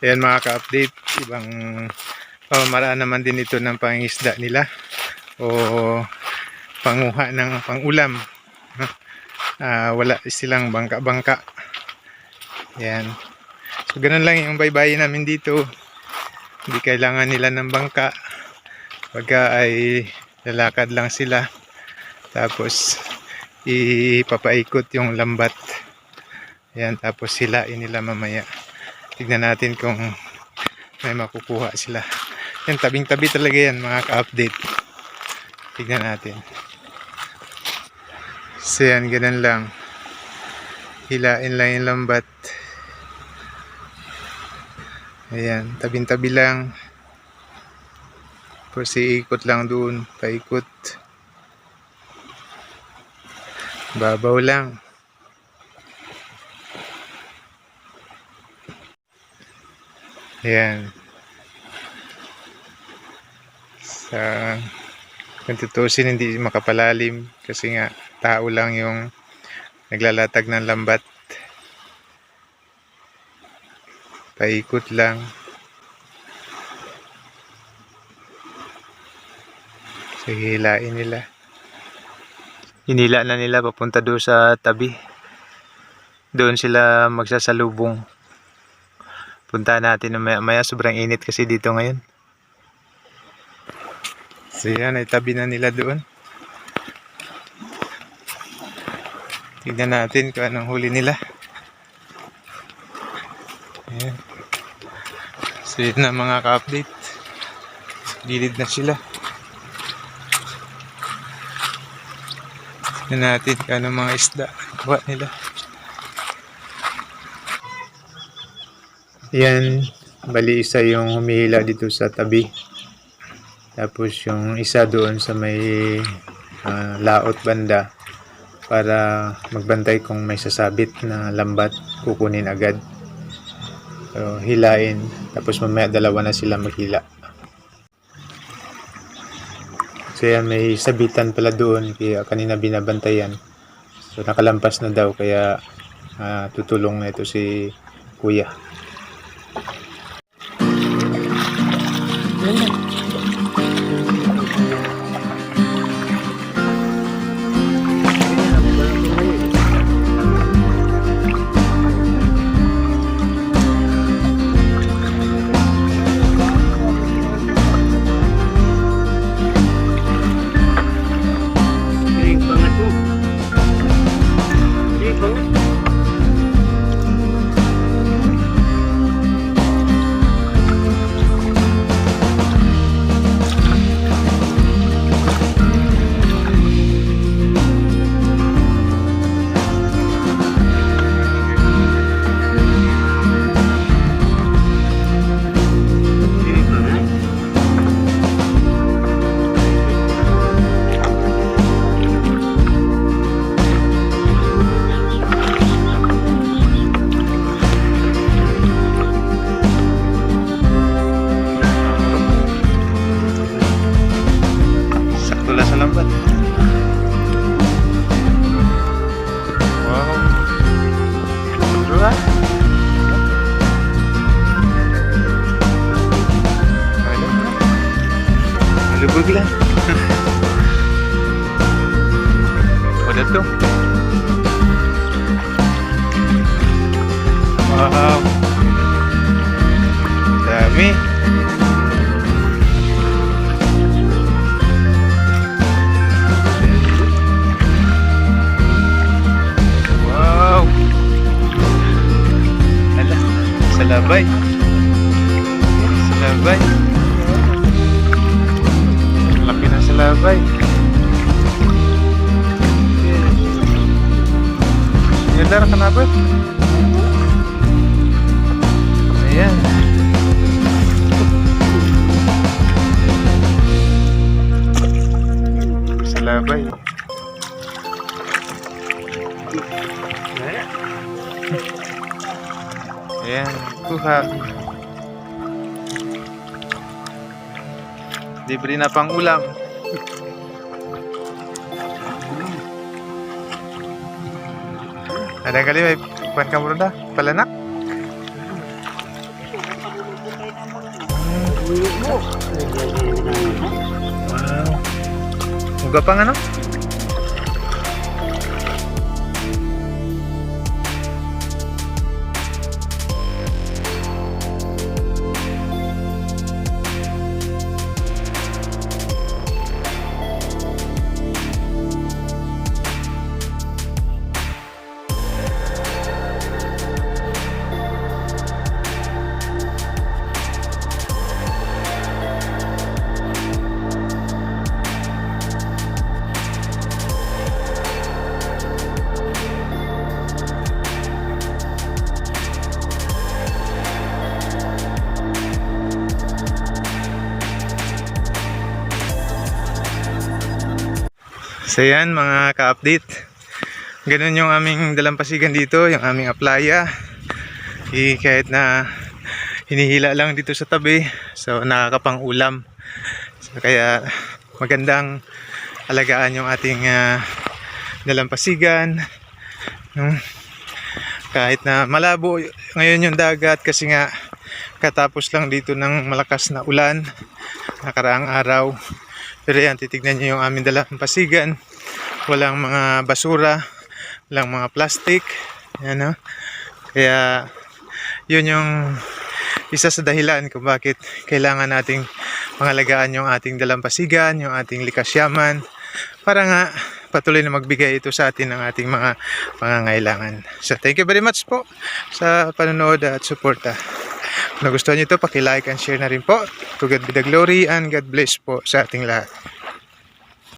Ayan mga ka-update, ibang pamamaraan naman din ito ng pangisda nila o panguha ng pangulam. Ah, wala silang bangka-bangka. Ayan. So ganun lang yung baybayin namin dito. Hindi kailangan nila ng bangka. Pagka ay lalakad lang sila. Tapos ipapaikot yung lambat. Ayan, tapos silain nila mamaya. Tignan natin kung may makukuha sila. Yan, tabing-tabi talaga yan mga ka-update. Tignan natin. So yan, ganun lang. Hilain lang yung lambat. Ayan, tabing-tabi lang. Tapos iikot lang doon, paikot. Babaw lang. Ayan. Sa kung tutusin hindi makapalalim kasi nga tao lang yung naglalatag ng lambat. Paikot lang. So hilain nila. Hinila na nila papunta doon sa tabi. Doon sila magsasalubong. Punta natin na maya, maya sobrang init kasi dito ngayon. So yan, ay tabi na nila doon. Tignan natin kung anong huli nila. Ayan. So yun na mga ka-update. Gilid na sila. Tignan natin kung anong mga isda. Kuha nila. Yan, bali isa yung humihila dito sa tabi. Tapos yung isa doon sa may ah, laot banda para magbantay kung may sasabit na lambat, kukunin agad. So, hilain. Tapos mamaya dalawa na sila maghila. So yan, may sabitan pala doon kaya kanina binabantayan. So nakalampas na daw kaya ah, tutulong na ito si kuya. Tuh. Wow. Dami. Wow! Ala, sa labay. Sa labay. Laki na sa na ba? Ayan. Sa labay. Ayan, kuha. Libre na pang ulam. Ada kali may kuan ka muna palanak. Wow. Uga pa nga no? So yan mga ka-update. Ganun yung aming dalampasigan dito, yung aming aplaya. Eh, kahit na hinihila lang dito sa tabi, so nakakapang ulam. So kaya magandang alagaan yung ating ah, dalampasigan. No? Kahit na malabo ngayon yung dagat kasi nga katapos lang dito ng malakas na ulan nakaraang araw. Pero yan, titignan nyo yung aming dalampasigan. Walang mga basura, walang mga plastic. Yan, no? Kaya, yun yung isa sa dahilan kung bakit kailangan nating pangalagaan yung ating dalampasigan, yung ating likas yaman, para nga patuloy na magbigay ito sa atin ng ating mga pangangailangan. So, thank you very much po sa panonood at suporta. Kung nagustuhan nyo ito, paki-like and share na rin po. To God be the glory and God bless po sa ating lahat.